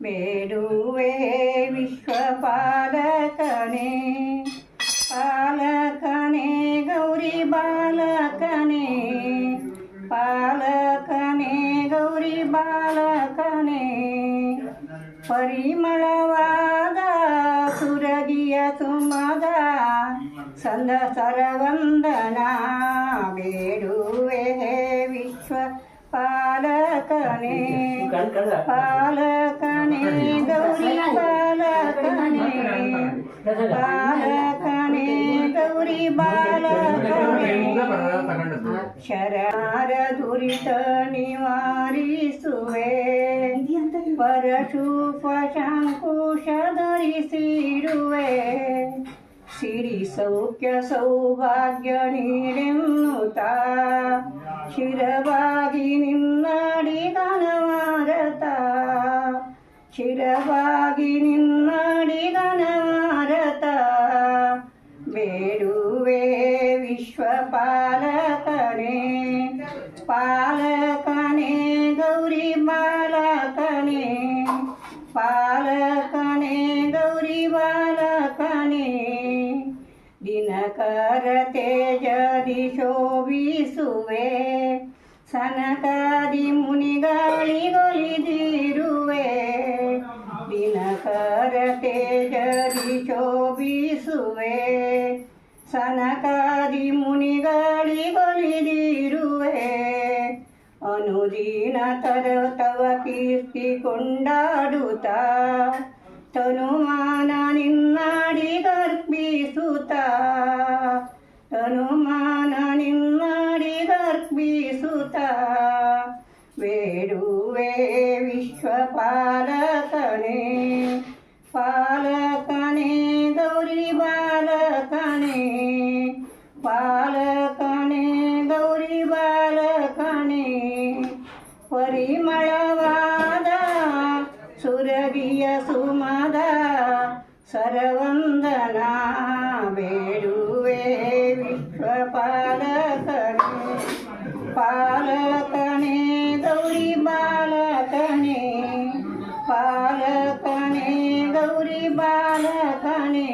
ಬೇಡುವೆ ವಿಶ್ವಪಾಲಕನೇ ಪಾಲಕನೇ ಗೌರಿ ಬಾಲಕನೇ ಪಾಲಕನೇ ಗೌರಿ ಬಾಲಕನೇ ಪರಿಮಳವಾದ ಸುರಗಿಯ ತುಮದ ಸಂದ ಸರವಂದನ ಬೇಡುವೆ ವಿಶ್ವ ಪಾಲಕನೇ ಪಾಲಕನೇ ಗೌರಿ ಪಾಲಕನೇ ಪಾಲಕನೇ ಗೌರಿ ಬಾಲಕನೇ ಶರಾರ ದುರಿತ ನಿವಾರಿಸುವೆ ಪರಶೂಪ ಶಂಕುಶ ಧರಿಸಿರುವೆ ಸಿರಿ ಸೌಖ್ಯ ಸೌಭಾಗ್ಯ ನೀಡೆನ್ನುತ್ತ ಶಿರವಾಗಿ ನಿನ್ನಡಿ ಶಿರವಾಗಿ ನಿನ್ನಡಿ ನಾರತ. ಬೇಡುವೆ ವಿಶ್ವಪಾಲಕನೇ. ಪಾಲಕನೇ, ಗೌರಿ ಬಾಲಕನೇ. ಪಾಲಕನೇ, ಗೌರಿ ಬಾಲಕನೇ. ದಿನಕರ ತೇಜದಿ ಶೋಭಿಸುವೆ. ಸನಕಾದಿ ಮುನಿಗಳಿಗೊಲಿದಿರುವೆ. ದಿನಕರ ತೇಜದಿ ಶೋಭಿಸುವೆ. ಸನಕಾದಿ ಮುನಿಗಳಿಗೊಲಿದಿರುವೆ ಅನುದಿನ ತರ ತವ ಕೀರ್ತಿ ಕೊಂಡಾಡುತ್ತ. ತನುಮಾನ ನಿನ್ನಾಡಿ ಗರ್ಭಿಸುತ್ತ. ತನುಮಾನ ನಿನ್ನಾಡಿ ಗರ್ಭಿಸುತ್ತ. ವೇಡುವೆ ವಿಶ್ವಪಾಲಕನೇ ಸರವಂದನಾ ಬೇಡುವೆ ವಿಶ್ವ ಪಾಲಕನೇ ಪಾಲಕನೇ ಗೌರಿ ಬಾಲಕನೇ ಪಾಲಕನೇ ಗೌರಿ ಬಾಲಕನೇ